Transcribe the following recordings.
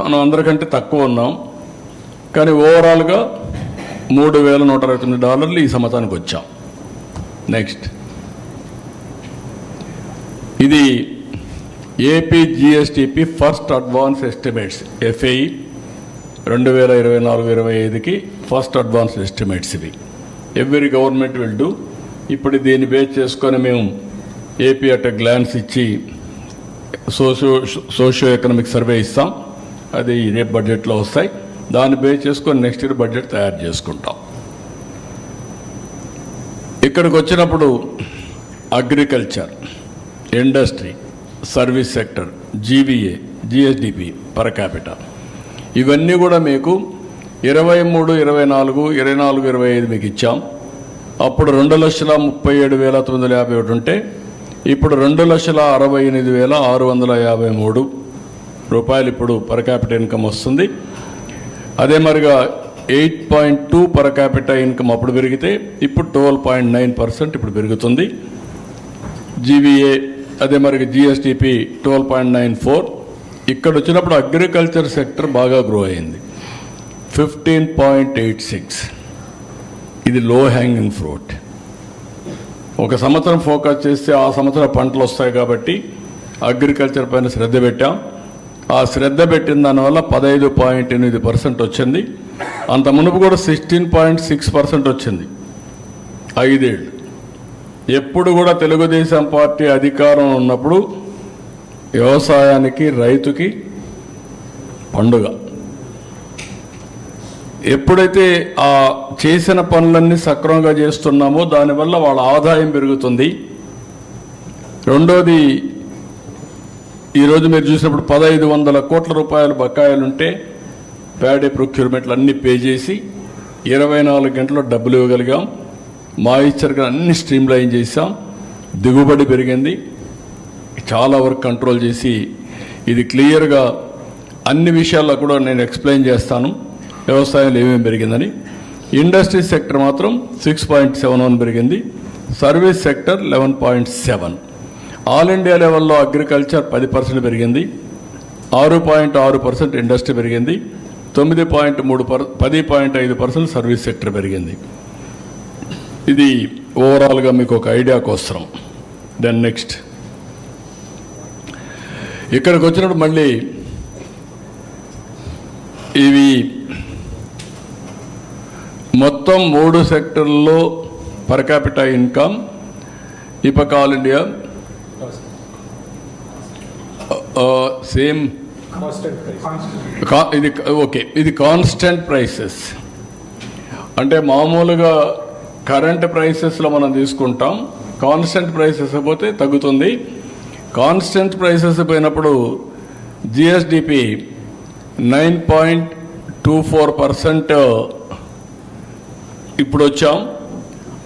మనం అందరికంటే తక్కువ ఉన్నాం. కానీ ఓవరాల్గా మూడు వేల నూట అరవై తొమ్మిది డాలర్లు ఈ సంవత్సరానికి వచ్చాం. నెక్స్ట్. ఇది AP GSDP first advance estimates FY రెండు వేల ఇరవై నాలుగు ఇరవై ఐదుకి ఫస్ట్ అడ్వాన్స్ ఎస్టిమేట్స్ ఇవి. Every government will do. ఇప్పుడు దీన్ని బేస్ చేసుకొని మేము ఏపీ అట్ గ్లాన్స్ ఇచ్చి సోషో సోషియో ఎకనామిక్ సర్వే ఇస్తాం. అది రేపు బడ్జెట్లో వస్తాయి. దాన్ని బేస్ చేసుకొని నెక్స్ట్ ఇయర్ బడ్జెట్ తయారు చేసుకుంటాం. ఇక్కడికి వచ్చినప్పుడు agriculture industry service sector GVA GSDP per capital ఇవన్నీ కూడా మీకు ఇరవై మూడు ఇరవై నాలుగు ఇరవై నాలుగు ఇరవై ఐదు మీకు ఇచ్చాం. అప్పుడు రెండు లక్షల ముప్పై ఏడు వేల తొమ్మిది వందల యాభై ఒకటి ఉంటే ఇప్పుడు రెండు లక్షల అరవై ఎనిమిది వేల ఆరు వందల యాభై మూడు. రూపాయలు ఇప్పుడు పర్ క్యాపిటల్ ఇన్కమ్ వస్తుంది. అదే మరిగా eight point two per capital income అప్పుడు పెరిగితే ఇప్పుడు ట్వెల్వ్ పాయింట్ నైన్ పర్సెంట్ ఇప్పుడు పెరుగుతుంది. జీవీఏ అదే మరిగా GSDP twelve point nine four. ఇక్కడ వచ్చినప్పుడు అగ్రికల్చర్ సెక్టర్ బాగా గ్రో అయింది. Fifteen point eight six. ఇది లో హ్యాంగింగ్ ఫ్రూట్ ఒక సంవత్సరం ఫోకస్ చేస్తే ఆ సంవత్సరం పంటలు వస్తాయి కాబట్టి అగ్రికల్చర్ పైన శ్రద్ధ పెట్టాం. ఆ శ్రద్ధ పెట్టిన దానివల్ల పదహైదు పాయింట్ ఎనిమిది పర్సెంట్ వచ్చింది. అంత మునుపు కూడా సిక్స్టీన్ పాయింట్ సిక్స్ పర్సెంట్ వచ్చింది. ఐదేళ్ళు. ఎప్పుడు కూడా తెలుగుదేశం పార్టీ అధికారం ఉన్నప్పుడు వ్యవసాయానికి రైతుకి పండుగ. ఎప్పుడైతే ఆ చేసిన పనులన్నీ సక్రమంగా చేస్తున్నామో దానివల్ల వాళ్ళ ఆదాయం పెరుగుతుంది. రెండోది ఈరోజు మీరు చూసినప్పుడు పదహైదు వందల కోట్ల రూపాయల బకాయిలుంటే ప్యాడీ ప్రొక్యూర్మెంట్లు అన్నీ పే చేసి ఇరవై నాలుగు గంటల్లో డబ్బులు ఇవ్వగలిగాం. మాయిశ్చర్గా అన్ని స్ట్రీమ్ లైన్ చేసాం దిగుబడి పెరిగింది. చాలా వరకు కంట్రోల్ చేసి ఇది క్లియర్గా అన్ని విషయాల్లో కూడా నేను ఎక్స్ప్లెయిన్ చేస్తాను. వ్యవసాయంలో ఏమేమి పెరిగిందని. ఇండస్ట్రీ సెక్టర్ మాత్రం సిక్స్ పాయింట్ సెవెన్ వన్ పెరిగింది. Service sector eleven point seven. All India లెవెల్లో అగ్రికల్చర్ పది పర్సెంట్ పెరిగింది. ఆరు పాయింట్ ఆరు పర్సెంట్ ఇండస్ట్రీ పెరిగింది. తొమ్మిది పాయింట్ మూడు పర్ పది పాయింట్ ఐదు పర్సెంట్ సర్వీస్ సెక్టర్ పెరిగింది. ఇది ఓవరాల్గా మీకు ఒక ఐడియా కోసం. Then next. ఇక్కడికి వచ్చినప్పుడు మళ్ళీ ఇవి మొత్తం మూడు సెక్టర్లో పర్ క్యాపిటల్ ఇన్కమ్ ఇపక్ ఆల్ ఇండియా సేమ్ కా- ఇది ఓకే ఇది కాన్స్టెంట్ ప్రైసెస్ అంటే మామూలుగా కరెంట్ ప్రైసెస్లో మనం తీసుకుంటాం. కాన్స్టెంట్ ప్రైసెస్ పోతే తగ్గుతుంది. కాన్స్టెంట్ ప్రైసెస్ పోయినప్పుడు GSDP nine point two four percent ఇప్పుడు వచ్చాం.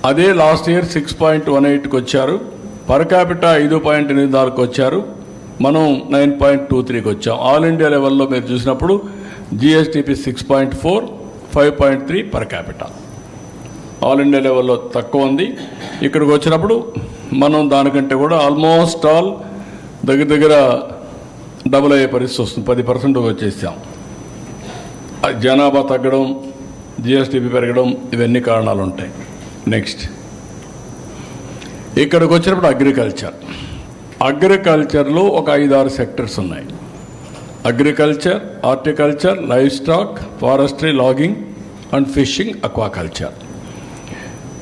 అదే last year six point one ఎయిట్కి వచ్చారు. పర్ క్యాపిటా ఐదు పాయింట్ ఎనిమిది నాలుగుకి వచ్చారు. మనం నైన్ పాయింట్ టూ త్రీకి వచ్చాం. ఆల్ ఇండియా లెవెల్లో మీరు చూసినప్పుడు GSDP six point four five point three per capita. All India లెవెల్లో తక్కువ ఉంది. ఇక్కడికి వచ్చినప్పుడు మనం దానికంటే కూడా ఆల్మోస్ట్ ఆల్ దగ్గర దగ్గర డబుల్ అయ్యే పరిస్థితి వస్తుంది. పది పర్సెంట్ వచ్చేసాం. జనాభా తగ్గడం జిఎస్టిపి పెరగడం ఇవన్నీ కారణాలు ఉంటాయి. నెక్స్ట్. ఇక్కడికి వచ్చినప్పుడు అగ్రికల్చర్. అగ్రికల్చర్లో ఒక ఐదు ఆరు సెక్టర్స్ ఉన్నాయి. Agriculture horticulture livestock forestry logging and fishing aquaculture.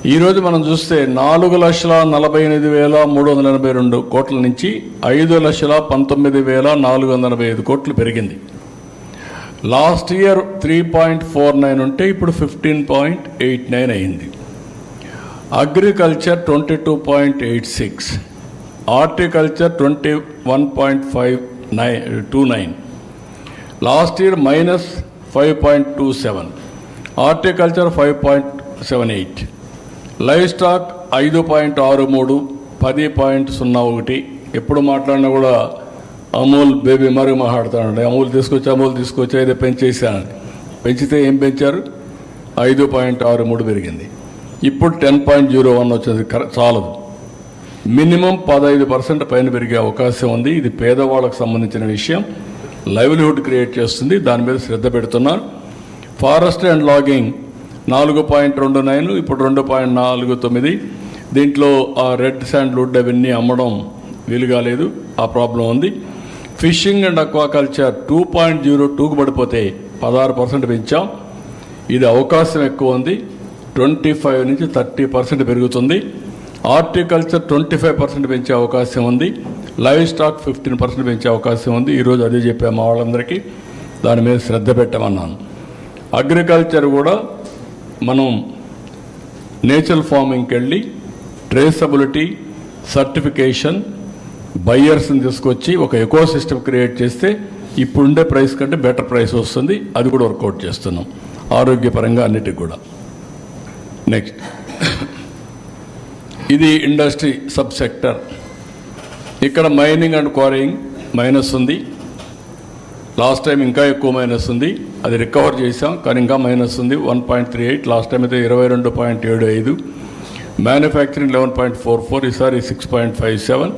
ఈరోజు మనం చూస్తే నాలుగు లక్షల నలభై ఎనిమిది వేల మూడు వందల ఎనభై రెండు కోట్ల నుంచి ఐదు లక్షల పంతొమ్మిది వేల నాలుగు వందల ఎనభై ఐదు కోట్లు పెరిగింది. Last year three point four nine ఉంటే ఇప్పుడు ఫిఫ్టీన్ పాయింట్ ఎయిట్ నైన్ అయింది. Agriculture twenty two point eight six horticulture twenty one point five nine two nine last year minus five point two seven horticulture five point seven eight livestock ఐదు point ఆరు మూడు పది point సున్నా ఒకటి. ఎప్పుడు మాట్లాడినా కూడా అమూల్ బేబీ మరి మాట్లాడుతానండి అమూల్ తీసుకొచ్చి అమూల్ తీసుకొచ్చి అయితే పెంచేసాను పెంచితే ఏం పెంచారు? ఐదు పాయింట్ ఆరు మూడు పెరిగింది. ఇప్పుడు టెన్ పాయింట్ జీరో వన్ వచ్చింది చాలదు. మినిమం పదహైదు పర్సెంట్ పైన పెరిగే అవకాశం ఉంది. ఇది పేదవాళ్ళకు సంబంధించిన విషయం. లైవ్లీహుడ్ క్రియేట్ చేస్తుంది. దాని మీద శ్రద్ధ పెడుతున్నారు. ఫారెస్ట్ అండ్ లాగింగ్ నాలుగు పాయింట్ రెండు నైన్ ఇప్పుడు రెండు పాయింట్ నాలుగు తొమ్మిది. దీంట్లో ఆ రెడ్ శాండ్ వుడ్ అవన్నీ అమ్మడం వీలు కాలేదు ఆ ప్రాబ్లం ఉంది. Fishing and aquaculture two point zero టూకు పడిపోతే పదహారు పర్సెంట్ పెంచాం. ఇది అవకాశం ఎక్కువ ఉంది. ట్వంటీ ఫైవ్ నుంచి థర్టీ పర్సెంట్ పెరుగుతుంది. హార్టికల్చర్ ట్వంటీ ఫైవ్ పర్సెంట్ పెంచే అవకాశం ఉంది. లైవ్ స్టాక్ ఫిఫ్టీన్ పర్సెంట్ పెంచే అవకాశం ఉంది. ఈరోజు అదే చెప్పాము మా వాళ్ళందరికీ. దాని మీద శ్రద్ధ పెట్టమన్నాను. అగ్రికల్చర్ కూడా మనం నేచురల్ ఫార్మింగ్కి వెళ్ళి ట్రేసబిలిటీ సర్టిఫికేషన్ బయ్యర్స్ని తీసుకొచ్చి ఒక ఎకో సిస్టమ్ క్రియేట్ చేస్తే ఇప్పుడుండే ప్రైస్ కంటే బెటర్ ప్రైస్ వస్తుంది. అది కూడా వర్కౌట్ చేస్తున్నాం. ఆరోగ్యపరంగా అన్నిటికి కూడా. నెక్స్ట్ ఇది ఇండస్ట్రీ సబ్ సెక్టర్ ఇక్కడ మైనింగ్ అండ్ క్వారింగ్ మైనస్ ఉంది. లాస్ట్ టైం ఇంకా ఎక్కువ మైనస్ ఉంది. అది రికవర్ చేసాం కానీ ఇంకా మైనస్ ఉంది. One point three eight last time అయితే ఇరవై రెండు పాయింట్ ఏడు ఐదు manufacturing eleven point four four ఈసారి సిక్స్ పాయింట్ ఫైవ్ సెవెన్